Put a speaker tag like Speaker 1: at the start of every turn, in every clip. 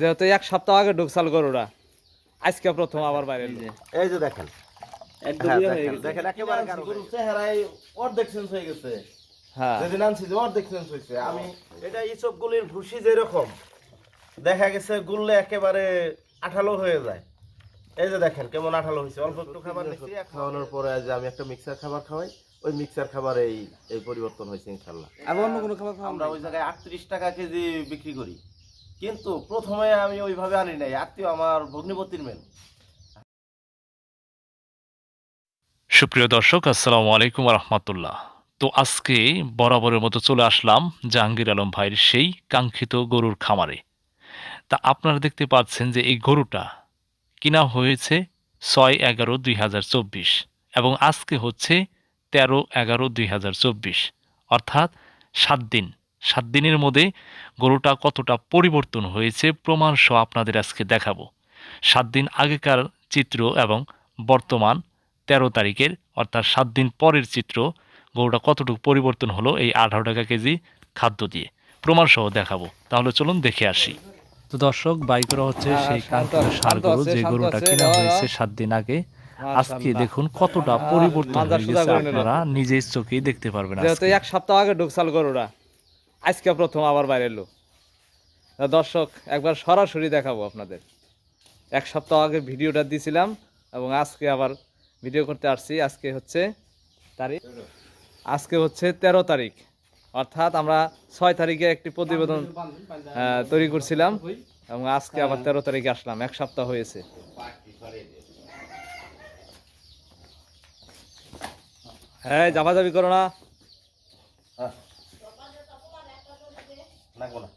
Speaker 1: যেহেতু এক সপ্তাহ আগে ঢুকসাল গরুরা। আজকে প্রথম আবার বাইরে
Speaker 2: এই যে দেখেন।
Speaker 3: একদম
Speaker 2: হ্যাঁ,
Speaker 3: ইয়ে
Speaker 2: দেখেন, একেবারে
Speaker 3: কিনে আনছি,
Speaker 2: কারও
Speaker 3: গরুর
Speaker 2: চেহারায় অর্ধেক চেঞ্জ হয়ে গেছে।
Speaker 1: হ্যাঁ।
Speaker 2: যেদিন আনছি যে অর্ধেক চেঞ্জ হয়েছে। আমি এটা ইসব গুলির ভুসি যেরকম দেখা গেছে গুললে একেবারে আঠালো হয়ে যায়। এই যে দেখেন কেমন আঠালো হয়েছে। অল্প একটু খাবার নিচ্ছি খাওয়ানোর পরে আজ আমি একটা মিক্সার খাবার খাওয়াই ওই মিক্সার খাবার এই এই পরিবর্তন হয়েছে ইনশাল্লাহ
Speaker 3: আর অন্য কোনো খাবার খাওয়া
Speaker 2: আমরা ওই জায়গায় আটত্রিশ টাকা কেজি বিক্রি করি। কিন্তু প্রথমে আমি ওইভাবে আনি নাই। আত্মীয় আমার ভগ্নিপতির মেল
Speaker 4: সুপ্রিয় দর্শক, আসসালামু আলাইকুম রহমতুল্লাহ তো আজকে বরাবরের মতো চলে আসলাম জাহাঙ্গীর আলম ভাইয়ের সেই কাঙ্ক্ষিত গরুর খামারে। তা আপনারা দেখতে পাচ্ছেন যে এই গরুটা কিনা হয়েছে ছয় এগারো দুই এবং আজকে হচ্ছে তেরো এগারো দুই অর্থাৎ সাত দিন। সাত দিনের মধ্যে গরুটা কতটা পরিবর্তন হয়েছে প্রমাণ সহ আপনাদের আজকে দেখাবো। সাত দিন আগেকার চিত্র এবং বর্তমান তেরো তারিখের অর্থাৎ সাত দিন পরের চিত্র গরুটা কতটুকু পরিবর্তন হলো এই আঠারো টাকা কেজি খাদ্য দিয়ে। প্রমাণ সহ দেখাবো। তাহলে চলুন দেখে আসি। তো দর্শক বাই করা হচ্ছে
Speaker 1: হ্যাঁ,
Speaker 4: সেই কাঙ্ক্ষিত সার গরু যে গরুটা কেনা হয়েছে সাত দিন আগে। আজকে দেখুন কতটা পরিবর্তন হয়ে গেছে। আপনারা নিজের চোখেই দেখতে পারবেন
Speaker 1: এক সপ্তাহ আগে ঢুকসাল গরুরা আজকে প্রথম আবার বাইরে এলো দর্শক, একবার সরাসরি দেখাবো আপনাদের। এক সপ্তাহ আগে ভিডিওটা দিয়েছিলাম এবং আজকে আবার ভিডিও করতে আসছি। আজকে হচ্ছে তারিখ? আজকে হচ্ছে তেরো তারিখ। অর্থাৎ আমরা ছয় তারিখে একটি প্রতিবেদন তৈরি করছিলাম এবং আজকে আবার তেরো তারিখে আসলাম। এক সপ্তাহ হয়েছে। হ্যাঁ জামাজাবি করো না।
Speaker 2: লাগবো না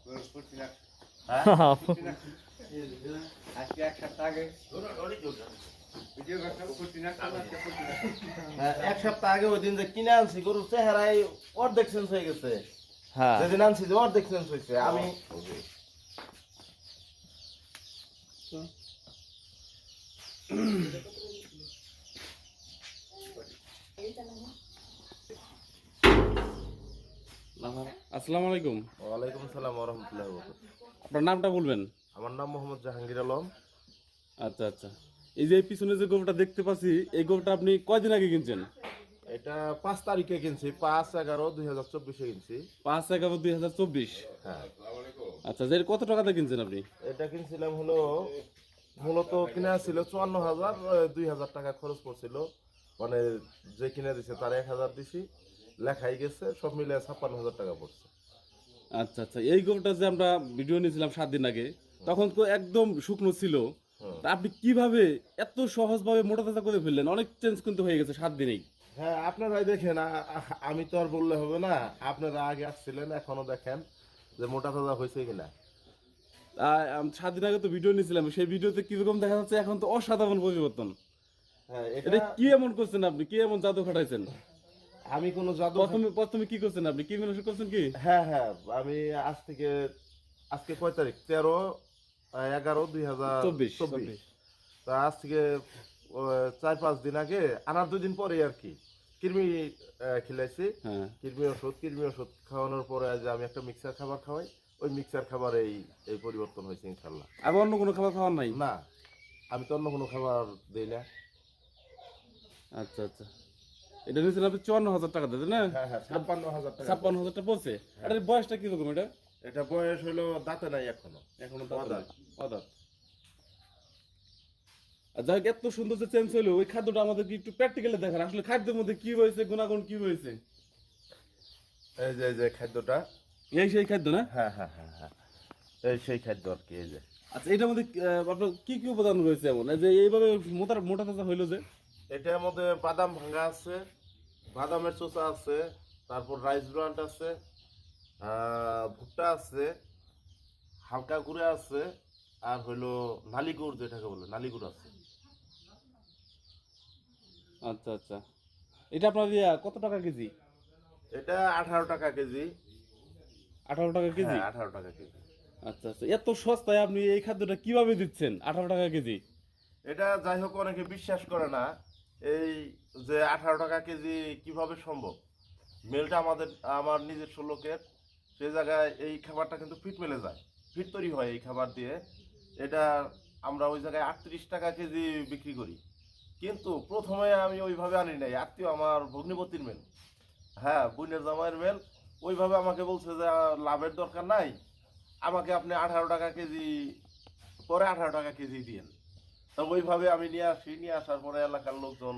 Speaker 2: হ্যাঁ, এক সপ্তাহ আগে ওই দিন যে কিনে আনছি গরুর চেহারায় অর্ধেক চেঞ্জ হয়ে গেছে।
Speaker 1: হ্যাঁ।
Speaker 2: যেদিন আনছি যে অর্ধেক চেঞ্জ হয়েছে। আমি
Speaker 3: আসসালামু আলাইকুম।
Speaker 2: ওয়ালাইকুম সালাম ওরহমতুল্লাহ
Speaker 3: আপনার নামটা বলবেন?
Speaker 2: আমার নাম মোহাম্মদ জাহাঙ্গীর আলম।
Speaker 3: আচ্ছা আচ্ছা। এই যে পিছনে যে গরুটা দেখতে পাচ্ছি এই গরুটা আপনি কয়দিন আগে কিনছেন?
Speaker 2: এটা পাঁচ তারিখে কিনছি পাঁচ এগারো দুই হাজার চব্বিশে কিনছি।
Speaker 3: পাঁচ এগারো দুই হাজার চব্বিশ?
Speaker 2: হ্যাঁ।
Speaker 3: আচ্ছা যে কত টাকাতে কিনছেন আপনি?
Speaker 2: এটা কিনছিলাম হলো মূলত কিনা ছিল চুয়ান্ন হাজার দুই হাজার টাকা খরচ পড়ছিল। মানে যে কিনে দিছে তার এক হাজার দিছি। লেখাই গেছে সব মিলে ছাপ্পান্ন হাজার টাকা পড়ছে।
Speaker 3: আচ্ছা আচ্ছা এই গরুটা যে আমরা ভিডিও নিয়েছিলাম সাত দিন আগে তখন তো একদম শুকনো ছিল। আপনি কীভাবে এত সহজভাবে মোটা তাজা করে ফেললেন? অনেক চেঞ্জ কিন্তু হয়ে গেছে সাত দিনেই।
Speaker 2: হ্যাঁ আপনারাই দেখেন আমি তো আর বললে হবে না আপনারা আগে আসছিলেন এখনও দেখেন যে মোটা তাজা হয়েছে কিনা।
Speaker 3: সাত দিন আগে তো ভিডিও নিয়েছিলাম সেই ভিডিওতে কীরকম দেখা যাচ্ছে এখন তো অসাধারণ পরিবর্তন।
Speaker 2: হ্যাঁ
Speaker 3: এটা কি এমন করছেন আপনি? কি এমন জাদু খাটাইছেন?
Speaker 2: আমি কোনো জাদু
Speaker 3: প্রথমে প্রথমে কি করছেন আপনি? কি মানুষ করছেন কি?
Speaker 2: হ্যাঁ হ্যাঁ আমি আজ থেকে আজকে কয় তারিখ? তেরো এগারো দুই হাজার
Speaker 3: চব্বিশ।
Speaker 2: চব্বিশ। তা আজ থেকে চার পাঁচ দিন আগে আনার দুই দিন পরে আর কি। কৃমি খিলাইছি।
Speaker 3: হ্যাঁ।
Speaker 2: কৃমি ওষুধ কৃমি ওষুধ খাওয়ানোর পরে আজ আমি একটা মিক্সার খাবার খাওয়াই। ওই মিক্সার খাবার এই এই পরিবর্তন হয়েছে ইনশাল্লাহ
Speaker 3: আর অন্য কোনো খাবার খাওয়ার নাই?
Speaker 2: না আমি তো অন্য কোনো খাবার দিই না।
Speaker 3: আচ্ছা আচ্ছা। এটা নিয়েছেন আপনি চুয়ান্ন হাজার টাকা দিতেন না?
Speaker 2: হ্যাঁ হ্যাঁ ছাপ্পান্ন হাজার টাকা
Speaker 3: ছাপ্পান্ন হাজার টাকা পড়ছে আর বয়সটা কীরকম এটা?
Speaker 2: এটা বয়স হলো দাঁতে নাই এখনও।
Speaker 3: এখনও
Speaker 2: অদাঁত।
Speaker 3: অদাত। যাই হোক, এত সুন্দর যে চেঞ্জ হলো ওই খাদ্যটা আমাদেরকে একটু প্র্যাকটিক্যালি দেখান। আসলে খাদ্যের মধ্যে কি হয়েছে গুণাগুণ কি হয়েছে?
Speaker 2: এই যে যে খাদ্যটা।
Speaker 3: এই সেই খাদ্য না?
Speaker 2: হ্যাঁ হ্যাঁ হ্যাঁ হ্যাঁ। এই সেই খাদ্য আর কি এই যে।
Speaker 3: আচ্ছা এটার মধ্যে আপনার কি কি উপাদান রয়েছে এমন? যে এইভাবে মোটা মোটা তাজা হইল যে?
Speaker 2: এটার মধ্যে বাদাম ভাঙা আছে বাদামের চোচা আছে তারপর রাইস ব্রান্ড আছে ভুট্টা আছে হালকা গুঁড়া আছে আর হইল নালি গুড় যেটাকে বলে নালি গুড় আছে।
Speaker 3: আচ্ছা আচ্ছা। এটা আপনার কত টাকা কেজি?
Speaker 2: এটা আঠারো টাকা কেজি।
Speaker 3: আঠারো টাকা কেজি?
Speaker 2: হ্যাঁ আঠারো টাকা কেজি।
Speaker 3: আচ্ছা আচ্ছা। এত সস্তায় আপনি এই খাদ্যটা কীভাবে দিচ্ছেন আঠারো টাকা কেজি?
Speaker 2: এটা যাই হোক অনেকে বিশ্বাস করে না। এই যে আঠারো টাকা কেজি কীভাবে সম্ভব? মেলটা আমাদের, আমার নিজস্ব লোকের সেই জায়গায় এই খাবারটা কিন্তু ফিট মেলে যায়। ফিট তৈরি হয় এই খাবার দিয়ে। এটা আমরা ওই জায়গায় আটত্রিশ টাকা কেজি বিক্রি করি। কিন্তু প্রথমে আমি ওইভাবে আনি নাই। আত্মীয় আমার ভগ্নিপতির মেল। হ্যাঁ বোনের জামাইয়ের মেল। ওইভাবে আমাকে বলছে যে, লাভের দরকার নাই। আমাকে আপনি আঠারো টাকা কেজি, পরে আঠারো টাকা কেজি দিয়েন। তো ওইভাবে আমি নিয়ে আসি নিয়ে আসার পরে এলাকার লোকজন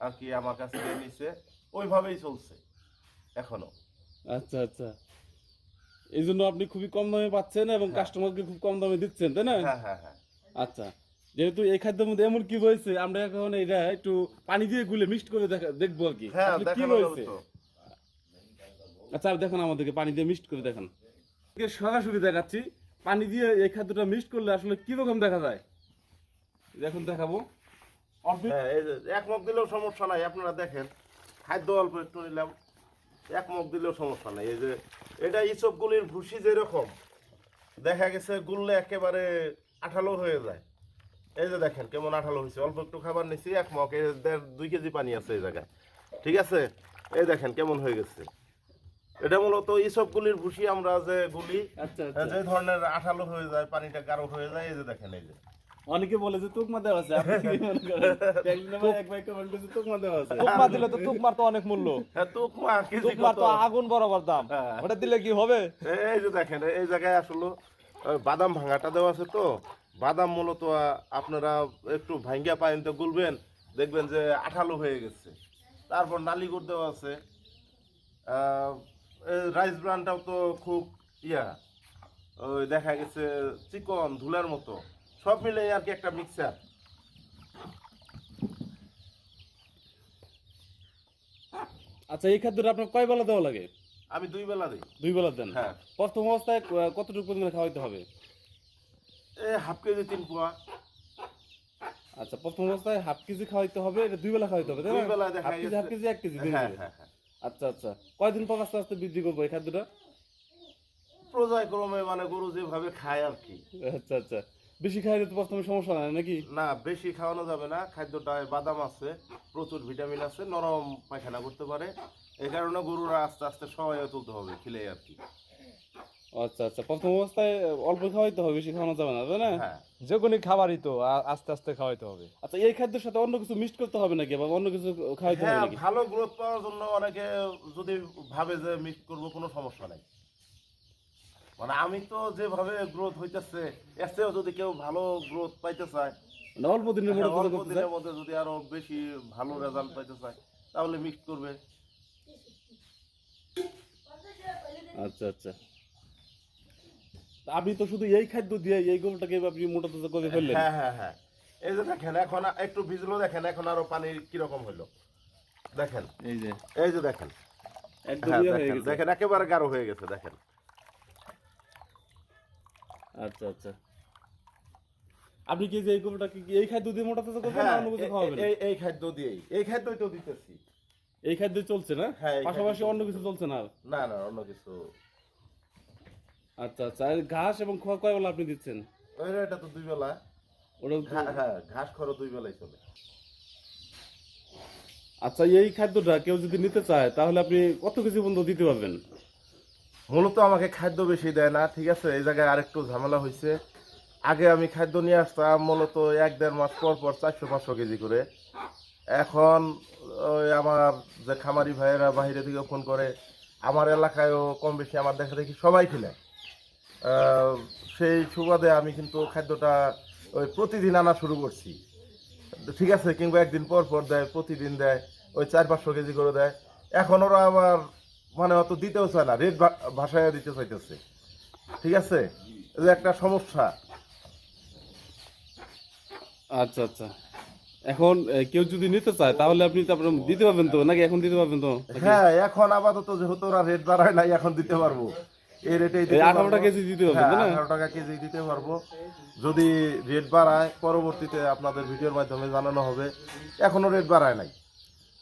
Speaker 2: আর কি আমার কাছ থেকে নিচ্ছে ওইভাবেই চলছে এখনও।
Speaker 3: আচ্ছা আচ্ছা। এই জন্য আপনি খুবই কম দামে পাচ্ছেন এবং
Speaker 2: হ্যাঁ।
Speaker 3: কাস্টমারকে খুব কম দামে দিচ্ছেন তাই না?
Speaker 2: হ্যাঁ হ্যাঁ হ্যাঁ।
Speaker 3: আচ্ছা। যেহেতু এই খাদ্যের মধ্যে এমন কি রয়েছে আমরা এখন এটা একটু পানি দিয়ে গুলে মিক্সড করে দেখব আর কি।
Speaker 2: হ্যাঁ
Speaker 3: কি রয়েছে আচ্ছা আর দেখুন আমাদেরকে পানি দিয়ে মিক্সড করে দেখান। সরাসরি দেখাচ্ছি পানি দিয়ে এই খাদ্যটা মিক্সড করলে আসলে কি রকম দেখা যায়? এখন দেখাবো।
Speaker 2: হ্যাঁ এই যে এক মগ দিলেও সমস্যা নাই আপনারা দেখেন। খাদ্য অল্প একটু নিলাম। এক মগ দিলেও সমস্যা নাই। এই যে এটা ইসবগুলির ভুসি যেরকম দেখা গেছে গুললে একেবারে আঠালো হয়ে যায়। এই যে দেখেন কেমন আঠালো হয়েছে। অল্প একটু খাবার নিছি এক মগ এই দেড় দুই কেজি পানি আছে এই জায়গায়। ঠিক আছে? এই দেখেন কেমন হয়ে গেছে। এটা মূলত ইসবগুলির ভুসি আমরা যে গুলি
Speaker 3: আচ্ছা
Speaker 2: যে
Speaker 3: আচ্ছা
Speaker 2: ধরনের আঠালো হয়ে যায় পানিটা গাঢ় হয়ে যায় এই যে দেখেন এই যে।
Speaker 3: অনেকে বলে যে তুকমা দেওয়া আছে। তুকমা দেওয়া আছে।
Speaker 1: তুকমা দিলে তো তুকমার তো অনেক মূল্য।
Speaker 2: হ্যাঁ তুকমা
Speaker 1: তুকমার তো আগুন বরাবর দাম।
Speaker 2: হ্যাঁ।
Speaker 1: ওটা দিলে কি হবে?
Speaker 2: এই যে দেখেন এই জায়গায় আসলে বাদাম ভাঙাটা দেওয়া আছে তো। বাদাম মূলত আপনারা একটু ভাঙ্গা পানিতে গুলবেন দেখবেন যে আঠালো হয়ে গেছে। তারপর নালি গুড় দেওয়া আছে। রাইস ব্রানটাও তো খুব ইয়া। ওই দেখা গেছে চিকন ধুলার মতো। সব মিলে আর কি একটা মিক্সার
Speaker 3: আচ্ছা এই খাদ্যটা আপনার কয় বেলা দেওয়া লাগে?
Speaker 2: আমি দুই বেলা দিই।
Speaker 3: দুই বেলা দেন?
Speaker 2: হ্যাঁ।
Speaker 3: প্রথম অবস্থায় কতটুকু পরিমাণে খাওয়াইতে হবে?
Speaker 2: এই হাফ কেজি তিন পোয়া।
Speaker 3: আচ্ছা প্রথম অবস্থায় হাফ কেজি খাওয়াইতে হবে এটা দুই বেলা খাওয়াইতে হবে তাই
Speaker 2: দুই
Speaker 3: না হাফ কেজি হাফ কেজি এক কেজি দিন
Speaker 2: হ্যাঁ। হ্যাঁ হ্যাঁ।
Speaker 3: আচ্ছা আচ্ছা। কয়দিন পর আস্তে আস্তে বৃদ্ধি করব এই খাদ্যটা?
Speaker 2: পর্যায়ক্রমে মানে গরু যেভাবে খায় আর কি।
Speaker 3: আচ্ছা আচ্ছা। বেশি খাইলে তো প্রথমে সমস্যা নাই নাকি?
Speaker 2: না বেশি খাওয়ানো যাবে না। খাদ্যটায় বাদাম আছে প্রচুর ভিটামিন আছে নরম পায়খানা করতে পারে। এই কারণে গরুরা আস্তে আস্তে সবাই তুলতে হবে খিলে আর কি।
Speaker 3: আচ্ছা আচ্ছা প্রথম অবস্থায় অল্প খাওয়াইতে হবে বেশি খাওয়ানো যাবে না তাই না?
Speaker 2: হ্যাঁ।
Speaker 1: যে কোনো খাবারই তো আস্তে আস্তে খাওয়াইতে হবে।
Speaker 3: আচ্ছা এই খাদ্যের সাথে অন্য কিছু মিক্সড করতে হবে নাকি বা অন্য কিছু খাওয়াইতে হবে
Speaker 2: হ্যাঁ
Speaker 3: নাকি?
Speaker 2: ভালো গ্রোথ পাওয়ার জন্য অনেকে যদি ভাবে যে মিক্স করব কোনো সমস্যা নাই। মানে আমি তো যেভাবে গ্রোথ হইতেছে এর চেয়েও যদি কেউ ভালো গ্রোথ পাইতে চায়
Speaker 3: অল্প দিনের মধ্যে
Speaker 2: হ্যাঁ, অল্প দিনের মধ্যে যদি আরও বেশি ভালো রেজাল্ট পাইতে চায় তাহলে মিক্স করবে।
Speaker 3: আচ্ছা আচ্ছা। আপনি তো শুধু এই খাদ্য দিয়ে এই গরুটাকে আপনি মোটা তাজা করে ফেললেন।
Speaker 2: হ্যাঁ হ্যাঁ হ্যাঁ। এই যে দেখেন এখন একটু ভিজলো দেখেন এখন আরও পানি কীরকম হলো দেখেন।
Speaker 3: এই যে।
Speaker 2: এই যে দেখেন।
Speaker 3: একদম
Speaker 2: হ্যাঁ,
Speaker 3: ইয়ে
Speaker 2: দেখেন একেবারে গাঢ় হয়ে গেছে দেখেন।
Speaker 3: আচ্ছা আচ্ছা। আপনি কি যে এই খাদ্য দিয়ে মোটা তাজা করবেন না
Speaker 2: হ্যাঁ
Speaker 3: অন্য কিছু খাওয়াবেন?
Speaker 2: এই এই খাদ্য দিয়েই। এই খাদ্যই তো দিতেছি।
Speaker 3: এই খাদ্য চলছে না?
Speaker 2: হ্যাঁ,
Speaker 3: পাশাপাশি অন্য কিছু চলছে না
Speaker 2: না না অন্য কিছু।
Speaker 3: আচ্ছা আচ্ছা। ঘাস এবং খোয়া কয় বেলা আপনি দিচ্ছেন?
Speaker 2: এটা তো দুই বেলা।
Speaker 3: ওটা
Speaker 2: হ্যাঁ ঘাস খরো দুই বেলাই চলে।
Speaker 3: আচ্ছা এই খাদ্যটা কেউ যদি নিতে চায় তাহলে আপনি কত কেজি পর্যন্ত দিতে পারবেন?
Speaker 2: মূলত আমাকে খাদ্য বেশি দেয় না, ঠিক আছে? এই জায়গায় আরেকটু ঝামেলা হয়েছে আগে আমি খাদ্য নিয়ে আসতাম, মূলত এক দেড় মাস পর পর চারশো পাঁচশো কেজি করে। এখন ওই আমার যে খামারি ভাইয়েরা বাইরে থেকে ফোন করে, আমার এলাকায়ও কম বেশি আমার দেখা দেখি সবাই খেলে। সেই সুবাদে আমি কিন্তু খাদ্যটা ওই প্রতিদিন আনা শুরু করছি। ঠিক আছে? কিংবা একদিন পর পর দেয়, প্রতিদিন দেয়, ওই চার পাঁচশো কেজি করে দেয়। এখন ওরা আবার মানে অত দিতেও চায় না রেট ভাষায় দিতে চাইতেছে। ঠিক আছে? যে একটা সমস্যা।
Speaker 3: আচ্ছা আচ্ছা। এখন কেউ যদি নিতে চায় তাহলে আপনি তারপরে দিতে পারবেন তো? নাকি এখন দিতে পারবেন তো?
Speaker 2: হ্যাঁ এখন আপাতত যেহেতু ওরা রেট বাড়ায় নাই এখন দিতে পারব। এই
Speaker 3: রেটে আঠারো টাকা কেজি দিতে তাই না?
Speaker 2: আঠারো টাকা কেজি দিতে পারব। যদি রেট বাড়ায় পরবর্তীতে আপনাদের ভিডিওর মাধ্যমে জানানো হবে এখনও রেট বাড়ায় নাই।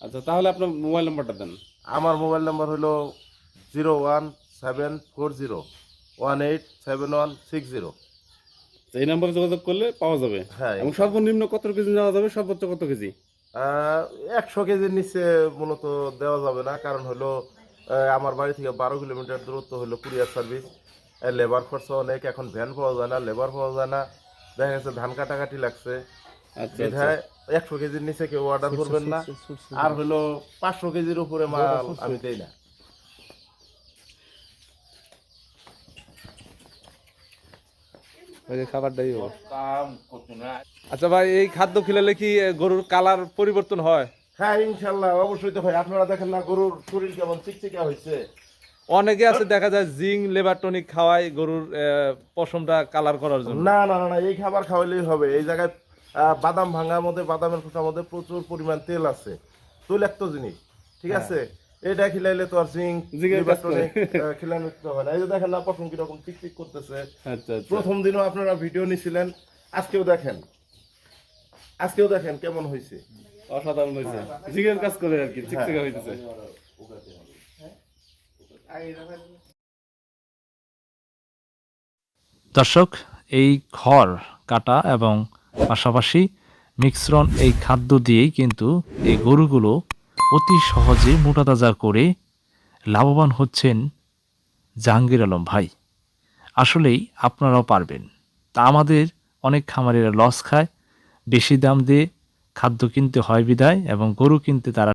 Speaker 3: আচ্ছা তাহলে আপনার মোবাইল নাম্বারটা দেন।
Speaker 2: আমার মোবাইল নাম্বার হলো zero one seven four zero one eight seven one six zero.
Speaker 3: তো এই নাম্বারে যোগাযোগ করলে পাওয়া যাবে।
Speaker 2: হ্যাঁ।
Speaker 3: এবং সর্বনিম্ন কত কেজি নেওয়া যাবে? সর্বোচ্চ কত কেজি?
Speaker 2: একশো কেজির নিচে মূলত দেওয়া যাবে না। কারণ হলো আমার বাড়ি থেকে বারো কিলোমিটার দূরত্ব হলো কুরিয়ার সার্ভিস। লেবার খরচা অনেক। এখন ভ্যান পাওয়া যায় না লেবার পাওয়া যায় না। দেখা গেছে ধান কাটাকাটি লাগছে।
Speaker 3: আচ্ছা।
Speaker 2: বিধায় একশো কেজির নিচে কেউ অর্ডার করবেন না। আর হলো পাঁচশো কেজির উপরে মাল আমি দেই না।
Speaker 1: ওই যে আচ্ছা ভাই এই খাদ্য খিলালে কি গরুর কালার পরিবর্তন হয়?
Speaker 2: হ্যাঁ ইনশাল্লাহ অবশ্যই তো ভাই আপনারা দেখেন না গরুর শরীর কেমন চিকচিকা হয়েছে।
Speaker 1: অনেকে আছে দেখা যায় জিং লেবার টনিক খাওয়ায় গরুর এ, পশমটা কালার করার জন্য।
Speaker 2: না না না না এই খাবার খাওয়াইলেই হবে। এই জায়গায় বাদাম ভাঙার মধ্যে বাদামের খোসার মধ্যে প্রচুর পরিমাণ তেল আছে। তৈলাক্ত জিনিস ঠিক আছে? এটা খিলাইলে তো আর জিঙ্ক। খিলানো হবে না। এই যে দেখেন না পশম কীরকম চিকচিক করতেছে।
Speaker 3: আচ্ছা আচ্ছা।
Speaker 2: প্রথম দিনও আপনারা ভিডিও নিছিলেন আজকেও দেখেন। আজকেও দেখেন কেমন হয়েছে
Speaker 3: অসাধারণ হয়েছে জিগের কাজ করে আর কি চিকচিকা হইতেছে।
Speaker 4: দর্শক এই খড় কাটা এবং পাশাপাশি মিশ্রণ এই খাদ্য দিয়েই কিন্তু এই গরুগুলো অতি সহজে মোটা তাজা করে লাভবান হচ্ছেন জাহাঙ্গীর আলম ভাই। আসলেই আপনারাও পারবেন। তা আমাদের অনেক খামারেরা লস খায়, বেশি দাম দিয়ে খাদ্য কিনতে হয় বিদায় এবং গরু কিনতে তারা